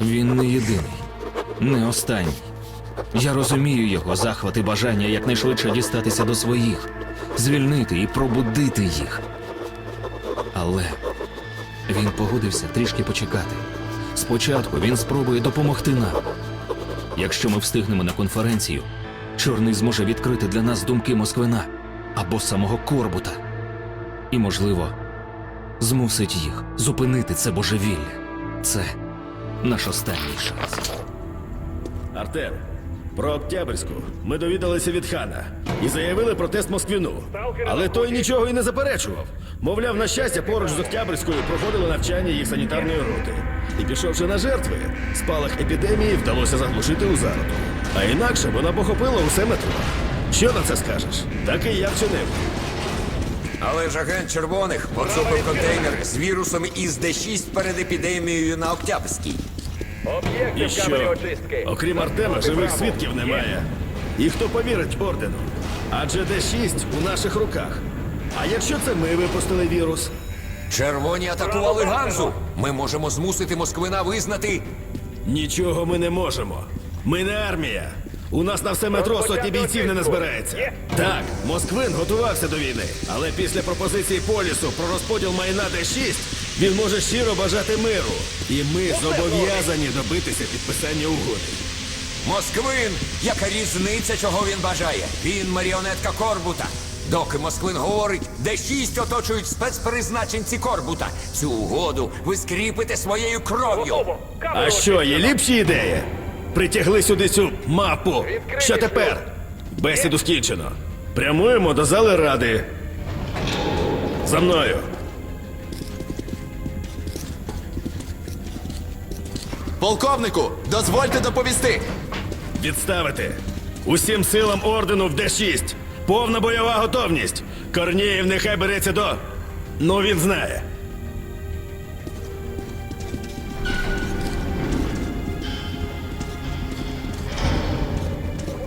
Він не єдиний, не останній. Я розумію його захват і бажання якнайшвидше дістатися до своїх, звільнити і пробудити їх. Але він погодився трішки почекати. Спочатку він спробує допомогти нам. Якщо ми встигнемо на конференцію, чорний зможе відкрити для нас думки Москвина або самого Корбута. І, можливо, змусить їх зупинити це божевілля. Це наш останній шанс. Артем, про Октябрьську ми довідалися від хана і заявили протест Москвіну. Але той нічого і не заперечував. Мовляв, на щастя, поруч з Октябрьською проходили навчання їх санітарної роти. І пішовши на жертви, спалах епідемії вдалося заглушити у зародку. А інакше вона похопила усе метро. Що на це скажеш? Так і я вчинив. Але ж агент червоних поцупив контейнер з вірусом із Д6 перед епідемією на Октябрьській. І що? Окрім Артема, живих свідків немає. І хто повірить ордену? Адже Д6 у наших руках. А якщо це ми випустили вірус? Червоні атакували Ганзу. Ми можемо змусити Москвина визнати. Нічого ми не можемо. Ми не армія. У нас на все метро сотні бійців не назбирається. Так, Москвин готувався до війни, але після пропозиції полісу про розподіл майна Д6 він може щиро бажати миру. І ми зобов'язані добитися підписання угоди. Москвин! Яка різниця, чого він бажає? Він маріонетка Корбута. Доки Москвин говорить, Д6 оточують спецпризначенці Корбута. Цю угоду ви скріпите своєю кров'ю. А що, є ліпші ідеї? Притягли сюди цю мапу. Що тепер? Бесіду скінчено. Прямуємо до зали ради. За мною. Полковнику, дозвольте доповісти. Відставити. Усім силам ордену в Д6. Повна бойова готовність. Корнієв нехай береться до. Ну він знає.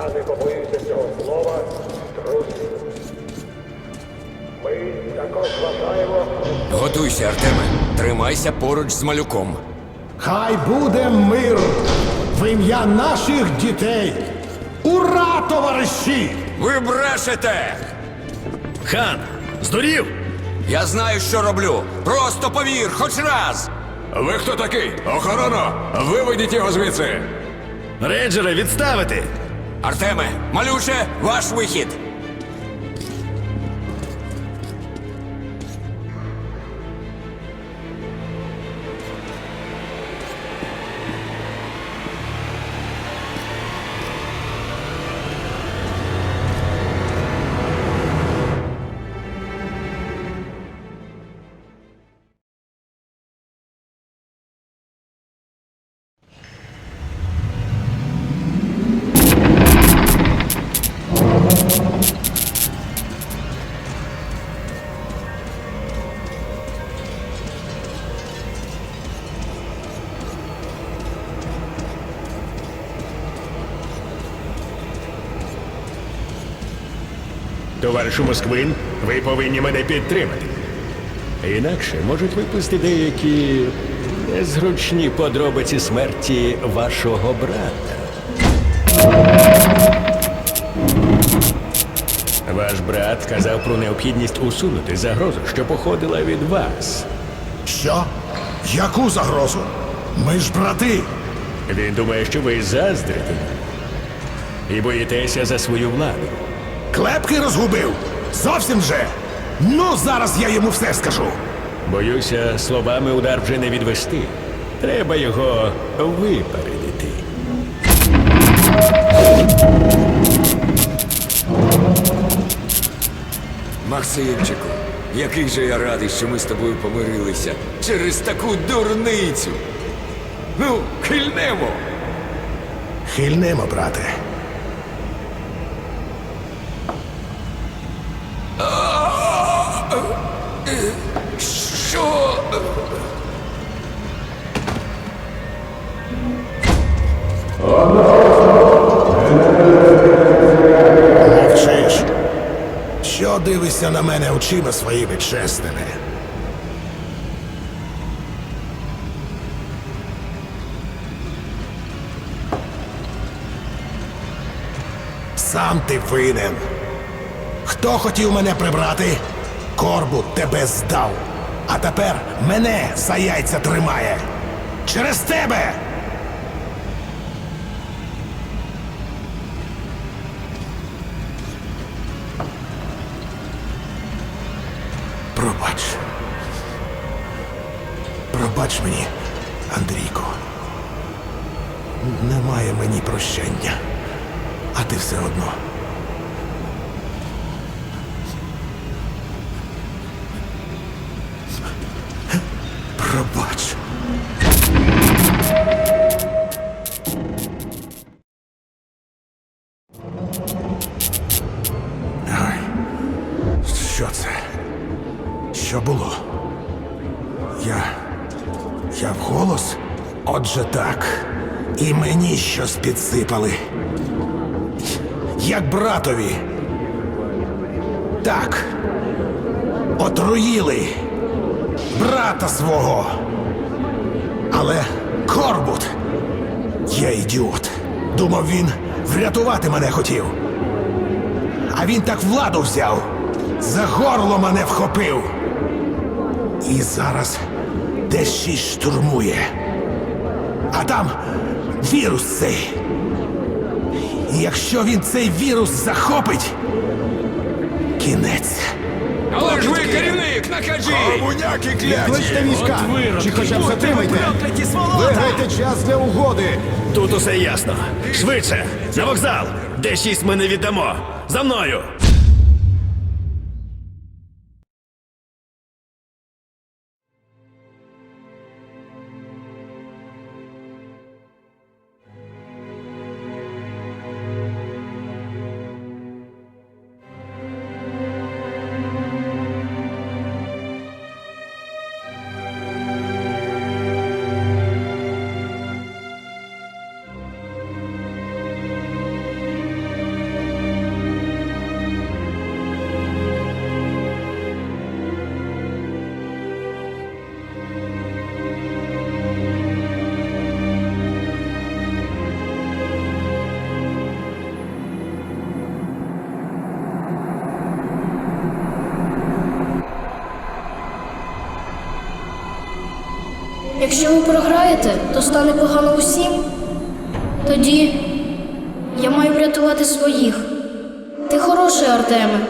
Я не побоюся цього слова, друзі. Ми також вважаємо, Готуйся, Артеме. Тримайся поруч з малюком. Хай буде мир в ім'я наших дітей. Ура, товариші! Ви брешете! Хан! Здурів! Я знаю, що роблю. Просто повір, хоч раз. Ви хто такий? Охорона! Виведіть його звідси! Рейнджери, відставити! Артеме, малюче, ваш вихід. Товаришу Москвин, ви повинні мене підтримати. Інакше можуть випустити деякі незручні подробиці смерті вашого брата. Ваш брат казав про необхідність усунути загрозу, що походила від вас. Що? Яку загрозу? Ми ж брати. Він думає, що ви заздрите і боїтеся за свою владу. Клепки розгубив. Зовсім же. Ну, зараз я йому все скажу. Боюся, словами удар вже не відвести. Треба його випередити. Максимчику, який же я радий, що ми з тобою помирилися через таку дурницю. Ну, хильнемо. Хильнемо, брате. Що? Мовчиш. Що дивишся на мене очима своїми чесними? Сам ти винен. Хто хотів мене прибрати? Корбут тебе здав. А тепер мене за яйця тримає. Через тебе! Пробач. Пробач мені, Андрійко. Немає мені прощення. А ти все одно. Що це? Що було? Я. Я вголос? Отже так. І мені щось підсипали. Як братові. Так. Отруїли. Брата свого. Але Корбут. Я ідіот. Думав, він врятувати мене хотів. А він так владу взяв. За горло мене вхопив. І зараз десь щось штурмує. А там вірус цей. І якщо він цей вірус захопить, кінець. Але ж ви керівник, накажіть! Комуняки кляті. Кличте війська! Чи хоча б затримайте! Виграйте час для угоди! Тут усе ясно. Швидше! На вокзал! Де шість ми не віддамо! За мною! Якщо ви програєте, то стане погано усім. Тоді я маю врятувати своїх. Ти хороший, Артеме.